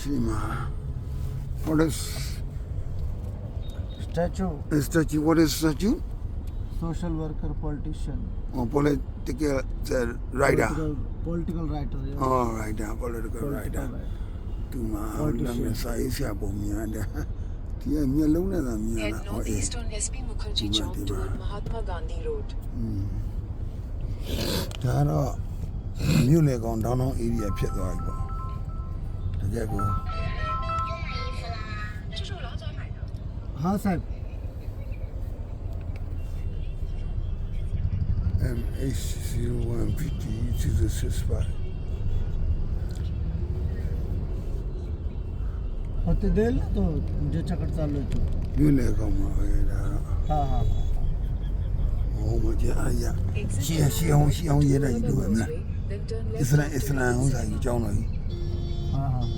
ရှိမှာ what is statue statue what is statue social worker politician oh political uh, writer political, political writer yeah. oh writer political, political writer သူမှာနာမည်စာရေးဆရာပုံများတယ်ဒီအမျက်လုံးနဲ့သာမြင်ရတာဟုတ်တယ် Eastern SP Mukherjee Chowk to Mahatma Gandhi Road ဒါတော့မြို့လေကောင် downtown area ဖြစ်သွားပြီပေါ့ जय गो हा साहेब M C zero one P T six five हो ते देईल ना तो ज्याच्याकडे चालू आहे तो जुने कामा हा हा हो म्हणजे हा या शिया हो शिया हो येणार इकडे इस इसरा इस हो जाएगी जाऊन हा हा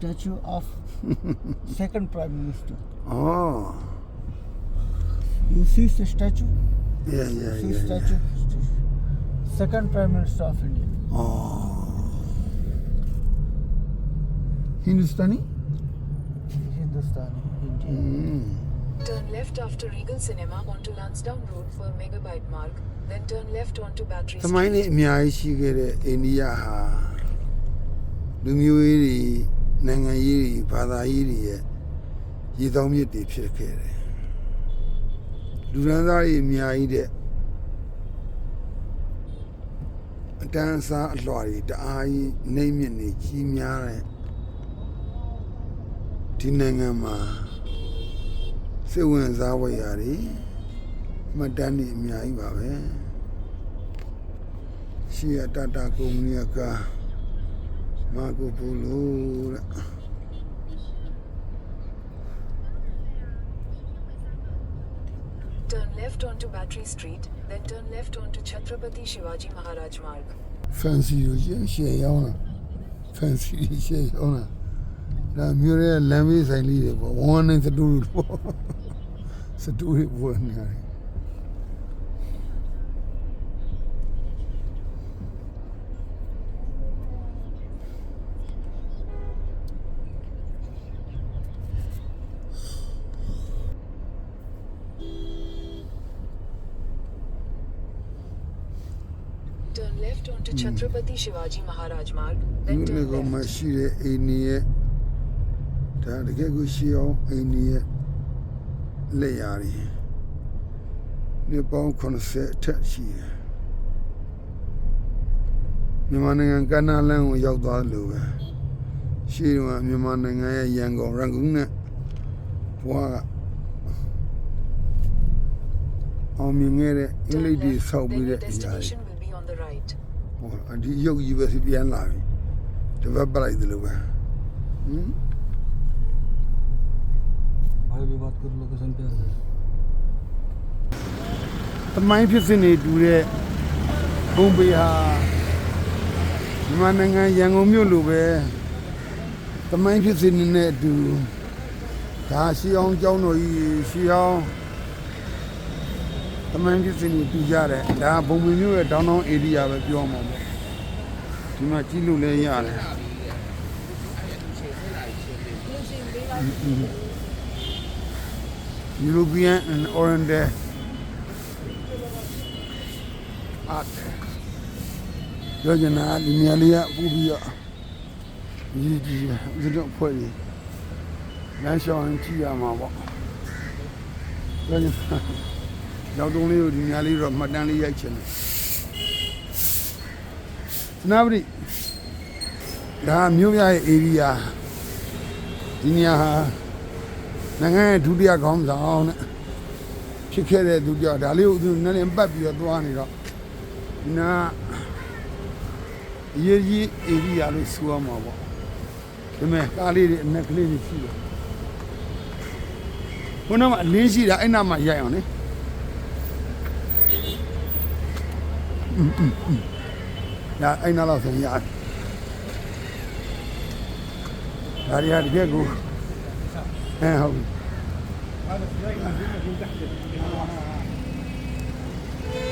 statue of second prime minister. Oh. You see the statue? Yeah, yeah, you see yeah, statue? Yeah. Second prime minister of India. Oh. Hindustani? Hindustani, Indian. Mm. Turn left after Regal Cinema onto Lansdowne Road for Megabyte Mark, then turn left onto Battery Street. သမိုင်းနဲ့အများကြီးရှိခဲ့တဲ့အိန္ဒိယဟာလူမျိုးရေးတွေနိုင်ငံရေးတွေဘာသာရေးတွေရဲ့ရည်သောမြစ်တွေဖြစ်ခဲ့တယ်လူရန်သားတွေအများကြီးတဲ့အတန်းစားအလွှာတွေတအားကြီးနှိမ့်မြင့်နေကြီးများတဲ့ဒီနိုင်ငံမှာစိတ်ဝင်စားဖွယ်ရာတွေမှတ်တမ်းတွေအများကြီးပါပဲရှိရတတာကုမ္ပဏီက Marco Polo. Turn left onto Battery Street, then turn left onto Chhatrapati Shivaji Maharaj Marg. Fancy you, she ona. Fancy she ona. Da mure lambi sai li de bo. One is a dude, Sa A dude one. Left onto Chhatrapati Shivaji Maharaj Marg. မြို့ Then နယ် turn ကောင်မှာ left. ရှိတဲ့အိန္ဒိယဒါတကယ်ကိုရှိအောင်အိန္ဒိယလက်ရာတွေနှစ်ပေါင်း80အထက်ရှိတယ်မြန်မာနိုင်ငံကန္နာလန်းကိုရောက်သွားလို့ပဲရှိတော့ကမြန်မာနိုင်ငံရဲ့ရန်ကုန်ရန်ကုန်နဲ့ဘွားကအောင်မြင်ခဲ့တဲ့အင်္ဂလိပ်တွေဆောက်ပြီးတဲ့အရာတွေ Destination will be on the right. ဒီရုပ်ကြီးပဲစီပြန်လာပြီတပတ်ပလိုက်တယ်လို့ပဲဟမ် भाई भी बात करो लोकेशन पे आ गए တမိုင်းဖြစ်စဉ်တွေတူတဲ့ဘုံပေဟာမြန်မာနိုင်ငံရန်ကုန်မြို့လိုပဲတမိုင်းဖြစ်စဉ်တွေနဲ့အတူဒါရှီအောင်ကျောင်းတော်ကြီးရှီအောင်တမန်ကြီးစင်ကိုတူကြတယ်ဒါဘုံမင်းမျိုးရဲ့ downtown area ပဲပြောမှာပေါ့ဒီမှာကြည့်လို့လည်းရတယ်ယူရိုပီယန် and oriental art ပြောချင်တာဒီမြန်လေးကပို့ပြီးတော့ဒီဒီဒီတော့ဖွဲ့ပြီးလမ်းလျှောက်ရင်ကြည့်ရမှာပေါ့ပြောချင်တာရောက်တုံးလေးကိုဒီညာလေးတော့မှတ်တမ်းလေးရိုက်ချင်တယ်သနာပတိဒါမြို့ပြရဲ့ area ဒီညာဟာနိုင်ငံရဲ့ဒုတိယခေါင်းဆောင်တဲ့ဖြစ်ခဲ့တဲ့သူပြောဒါလေးကိုသူနည်းနည်းပတ်ပြီးတော့သွားနေတော့ဒီနာအရေးကြီး area လို့ဆိုရမှာပေါ့ဒါပေမဲ့ကားလေးတွေအနက်ကလေးတွေရှိတယ်ဘုနာမှာအလင်းရှိတာအဲ့နာမှာရိုက်အောင်လေอืมอืมอืมဒါအဲ့နာလောက်ဆိုရင်ရတယ်ဒါရီဟာဒီပြက်ကိုအဲဟုတ်ပြီ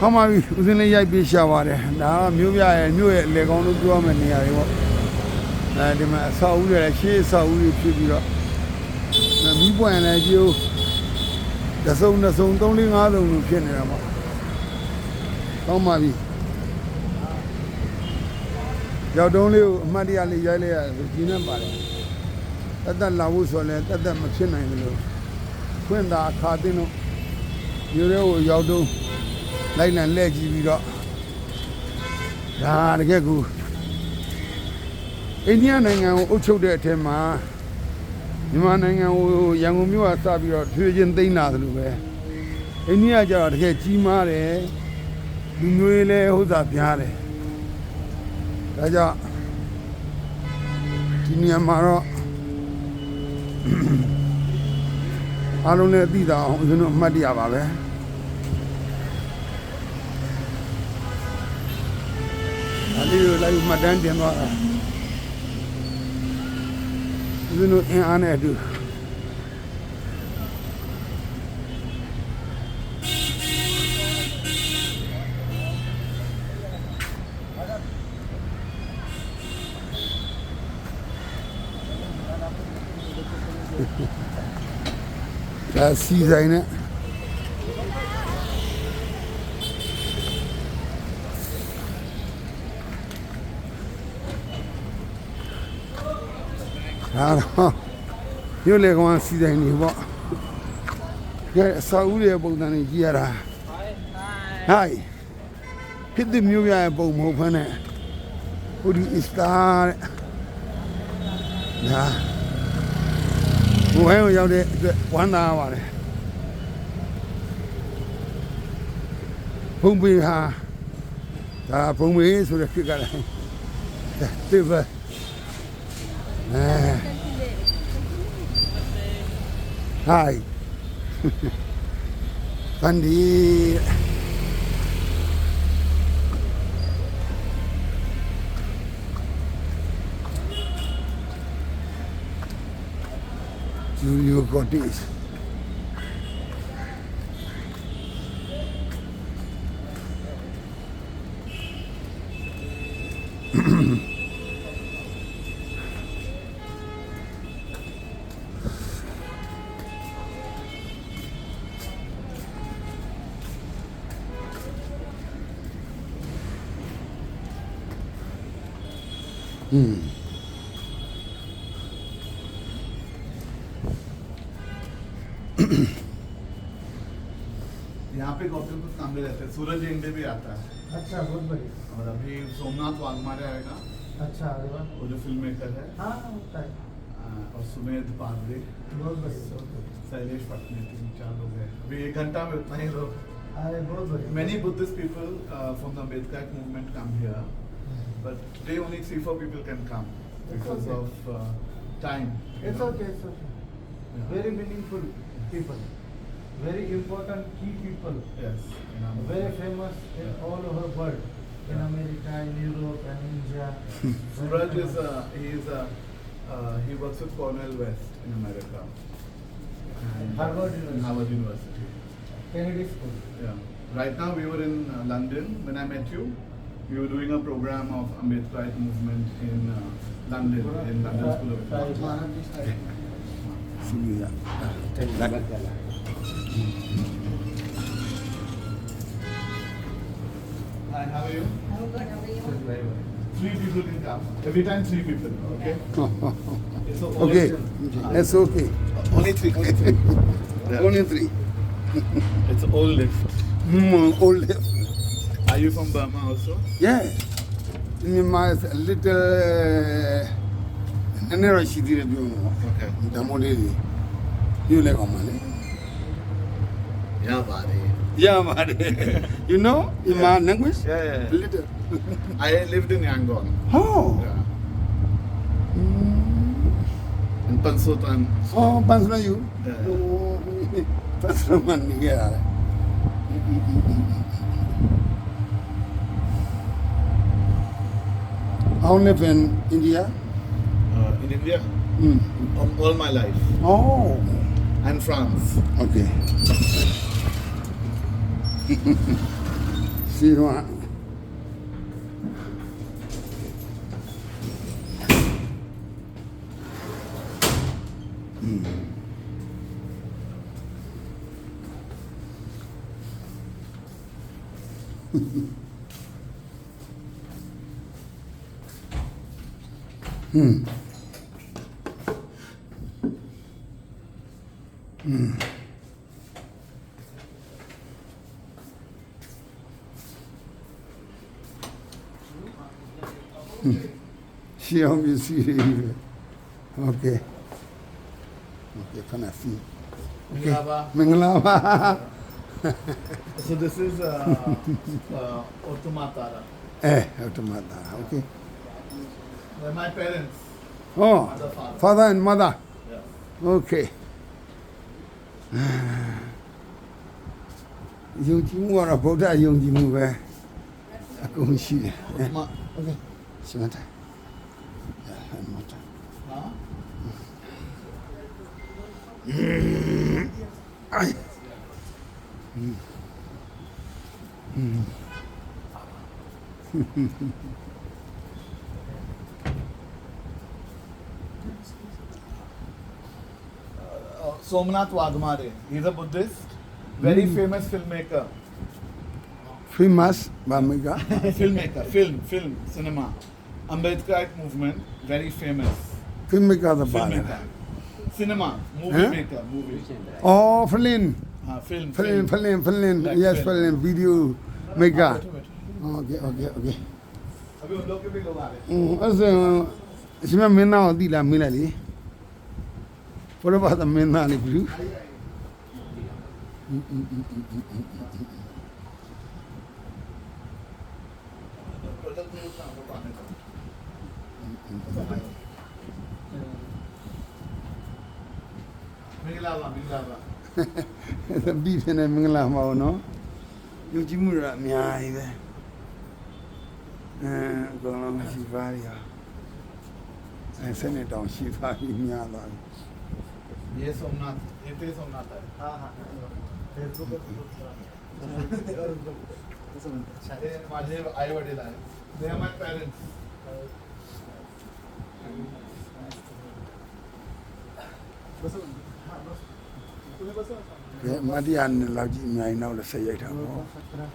ဟောမပြီဦးစင်းလေးရိုက်ပေးရှာပါတယ်ဒါကမြို့ပြရဲ့မြို့ရဲ့လေကောင်းလို့ပြောရမယ့်နေရာတွေပေါ့အဲဒီမှာအဆောက်အဦတွေလည်းရှေးအဆောက်အဦတွေဖြစ်ပြီးတော့မီးပွင့်လည်းကျိုးတစ်စုံနှစ်စုံသုံးလေးငါးစုံလို့ဖြစ်နေတာပေါ့ဟောမပြီရောက်တုံးလေးကိုအမှတ်တရလေးရိုက်လိုက်ရတယ်ဒီနဲ့ပါတယ်တတ်တတ်လာဖို့ဆိုရင်တတ်တတ်မဖြစ်နိုင်ဘူးလို့ခွင့်သာအခါသိလို့ရေရဲကိုရောက်တုံးလိုက်လံလှည့်ကြည့်ပြီးတော့ဒါတကယ်ကူအိန္ဒိယနိုင်ငံကိုအုပ်ချုပ်တဲ့အထက်မှာမြန်မာနိုင်ငံကိုရန်ကုန်မြို့ကစပြီးတော့ထွေချင်းသိမ်းလာတယ်လို့ပဲအိန္ဒိယကျတော့တကယ်ကြီးမားတယ်လူမျိုးရေးလဲဟုတ်တာပြားတယ်ဒါကြောင့်ဒီနေရာမှာတော့အားလုံးလည်းသိတာအောင်ကျွန်တော်အမှတ်တရပါပဲ။အဲဒီလိုလိုက်မှတ်တမ်းတင်သွားတာ။ကျွန်တော်အင်အားနဲ့အတူဒါစီဆိုင်နဲ့ဒါတော့မြို့လေကောင်စီတိုင်းနေပေါ့ကဲအစာဦးရဲ့ပုံစံကြီးကြည့်ရတာဟိုင်းဖြစ်တဲ့မြို့ရရဲ့ပုံမဟုတ်ဖ ೇನೆ ဟိုဒီအစ်စတာတဲ့ဒါဘူဟိုင်းကိုရောက်တဲ့အတွက်ဝမ်းသာပါတယ်ဘုံပေဟာဒါဘုံပေဆိုတဲ့ခေတ်ကလည်းတိဘအဲဟိုင်းတန်ဒီ有有关系。嗯。पे कॉपी कुछ काम रहते हैं सूरज इंडे भी आता है अच्छा बहुत बढ़िया और अभी सोमनाथ वाघमारे आएगा अच्छा अरे वो जो फिल्म मेकर है हाँ होता हाँ, तो है और सुमेध पांडे बहुत बढ़िया शैलेश पटने तीन चार लोग हैं अभी एक घंटा में उतना ही लोग अरे बहुत बढ़िया many Buddhist people from the Ambedkar movement come here but today only three four people can come because of time it's okay it's okay very meaningful people very important key people. Yes. Very famous in yeah. all over world. In America, in Europe, and India. Hmm. Suraj is a, he is a, uh, he works with Cornell West in America. And Harvard University. Harvard University. Kennedy School. Yeah. Right now we were in uh, London when I met you. We were doing a program of Ambedkarite movement in uh, London, in London School of Economics. Hi, how are you? I'm good, how are you? Very well. Three people can come. Every time three people, okay? Okay, that's okay. Only three, only three. Only three. It's all left. Mm, all Are you from Burma also? Yeah. My little. Uh, okay. You like yeah, buddy. you know Iman my language? Yeah, yeah. Little. I lived in Yangon. Oh. Yeah. Mm. In Pansutan. Oh, Pansutan you? Yeah. Oh, Pansutan yeah. How live in India? Uh, in India? Mm. all my life. Oh. And France. Okay. 喜欢。嗯。嗯。si Cléon, monsieur Yves. Ok. Ok, Fanafi. Okay. Menglava. so this is uh, uh, Otomatara. Eh, Otomatara, okay. They're my parents. Oh, mother, father. father and mother. Yes. Okay. Dùng chỉ mua là bố đã dùng chỉ mua về. Cũng ရှိတယ်။ဟုတ်မှာ။ဟုတ်ကဲ့။ရှင်းတယ်။ सोमनाथ Waghmare is a Buddhist very famous film maker famous film maker film film cinema Ambedkarite movement, very famous. Filmmaker the Filmmaker. Cinema, movie Huh? maker, movie. Oh, Flynn. Uh, ah, film, Flynn, Flynn, Flynn. Like yes, Flynn. Flynn, video maker. बैठो, ah, Okay, okay, okay. अभी उन लोग के भी लोग आ रहे हैं। Mm, also, इसमें मेना होती ला मिला ली पूरे बात में उतना हम लोग မင်္ဂလာပါမင်္ဂလာပါသမီးဖြစ်နေမင်္ဂလာမအောင်နော်ယုံကြည်မှုရအများကြီးပဲအဲအကောင်လုံးရှိပါရအဲစနေတောင်ရှိပါပြီများပါပြီရေစုံနာဧတေစုံနာတာဟာဟာဖေ့ဘုတ်ကိုပို့တာအဲ့ဒါကိုဆက်တယ်မာလေးအိုင်ဝဒေလာတယ် They are my parents. ဘယ်မတရားနဲ့လောက်ကြည့်အများကြီးနောက်လည်းဆက်ရိုက်တာပေါ့